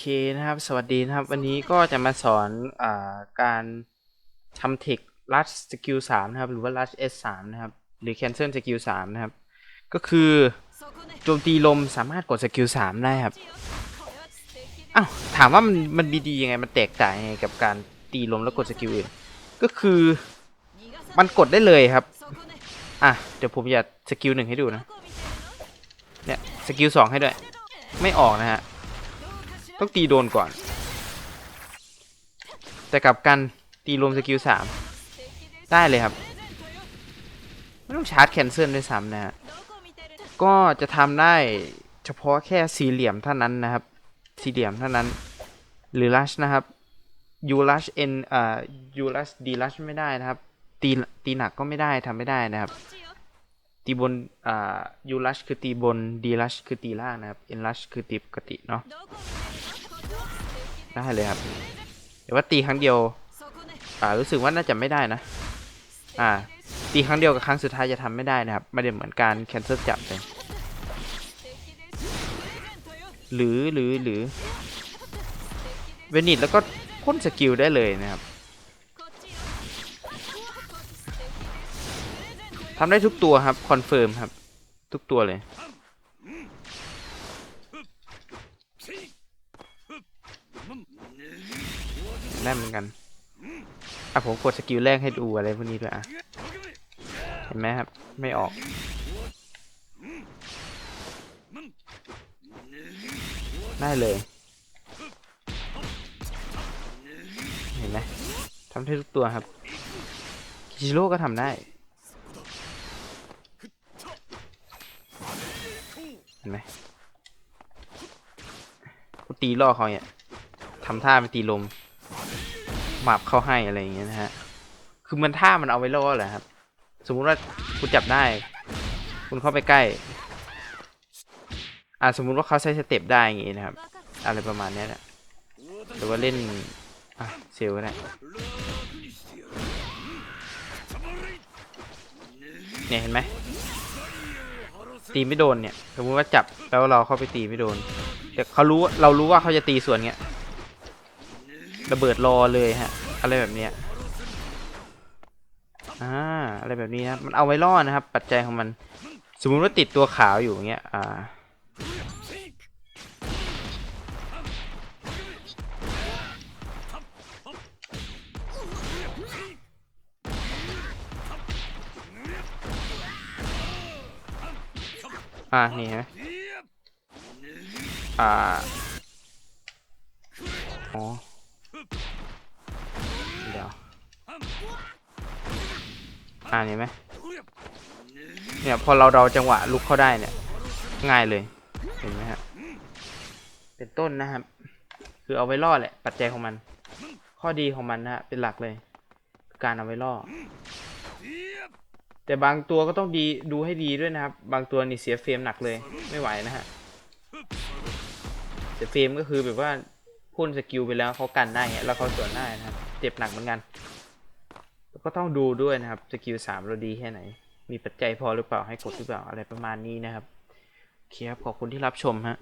คนะครับ สวัสดีนะครับ วันนี้ก็จะมาสอนอาการทำเทคลัดสกิลสามนะครับ หรือว่าลัด S สามนะครับ หรือ cancel สกิลสามนะครับ ก็คือโจมตีลมสามารถกดสกิลสามได้ครับอ้าวถามว่ามันมันดียังไง มันแตกต่างยังไงกับการตีลมแล้วกดสกิลอื่น ก็คือมันกดได้เลยครับ อะ เดี๋ยวผมจะสกิลหนึ่งให้ดูนะ เนี่ย สกิลสองให้ด้วย ไม่ออกนะฮะ ต้องตีโดนก่อน แต่กับกันตีรวมสกิลสามได้เลยครับ ไม่ต้องชาร์จแคนเซิลด้วยซ้ำนะฮะก็จะทำได้เฉพาะแค่สี่เหลี่ยมเท่านั้นนะครับ สี่เหลี่ยมเท่านั้น หรือลัชนะครับยูลัชเอ็นอ่ายูลัชดีลัชไม่ได้นะครับ ตีตีหนักก็ไม่ได้ทำไม่ได้นะครับ ตีบนอ่ายูลัชคือตีบนดีลัชคือตีล่างนะครับเอ็นลัชคือตีปกติเนาะ ได้เลยครับแต่ว่าตีครั้งเดียว อ่า รู้สึกว่าน่าจะไม่ได้นะ อ่า ตีครั้งเดียวกับครั้งสุดท้ายจะทำไม่ได้นะครับไม่ได้เหมือนการแคนเซิลจับเลย หรือหรือหรือเวนิตแล้วก็พ่นสกิลได้เลยนะครับทำได้ทุกตัวครับ คอนเฟิร์มครับ ทุกตัวเลย ได้เหมือนกัน อะผมกดสกิลแรกให้ดูอะไรพวกนี้ด้วยอะ เห็นไหมครับ ไม่ออก ได้เลย เห็นไหมทำได้ทุกตัวครับ คิชิโร่ก็ทำได้เห็นไหมกูตีล่อเขาเนี่ยทำท่าไปตีลม มาบเข้าให้อะไรอย่างเงี้ยนะฮะ คือมันท่ามันเอาไว้ล่อแหละครับ สมมุติว่าคุณจับได้ คุณเข้าไปใกล้ อ่าสมมุติว่าเขาใช้สเต็ปได้อย่างงี้นะครับ อะไรประมาณนี้แหละหรือว่าเล่น อะเซลก็ได้เนี่ยเห็นไหมตีไม่โดนเนี่ยสมมติว่าจับแล้วเราเข้าไปตีไม่โดน แต่เขารู้เรารู้ว่าเขาจะตีส่วนเงี้ยระเบิดรอเลยฮะ อะไรแบบเนี้ยอ่าอะไรแบบนี้นะมันเอาไว้ล่อนะครับ ปัจจัยของมัน สมมุติว่าติดตัวขาวอยู่อย่างเงี้ยอ่าอ่านี่ฮะอ่าอ๋อ เดี๋ยว อ่าเห็นไหมเนี่ยพอเราเดาจังหวะลุกเข้าได้เนี่ย ง่ายเลยเห็นไหมฮะเป็นต้นนะครับ คือเอาไว้ล่อแหละ ปัจจัยของมัน ข้อดีของมันนะฮะเป็นหลักเลย การเอาไว้ล่อ แต่บางตัวก็ต้องดีดูให้ดีด้วยนะครับ บางตัวนี่เสียเฟรมหนักเลยไม่ไหวนะฮะเสียเฟรมก็คือแบบว่าพ่นสกิลไปแล้วเขากันได้เงี้ยแล้วเขาสวนได้นะครับเจ็บหนักเหมือนกัน ก็ต้องดูด้วยนะครับสกิลสามเราดีแค่ไหน มีปัจจัยพอหรือเปล่าให้กดหรือเปล่าอะไรประมาณนี้นะครับโอเคครับขอบคุณที่รับชมฮะ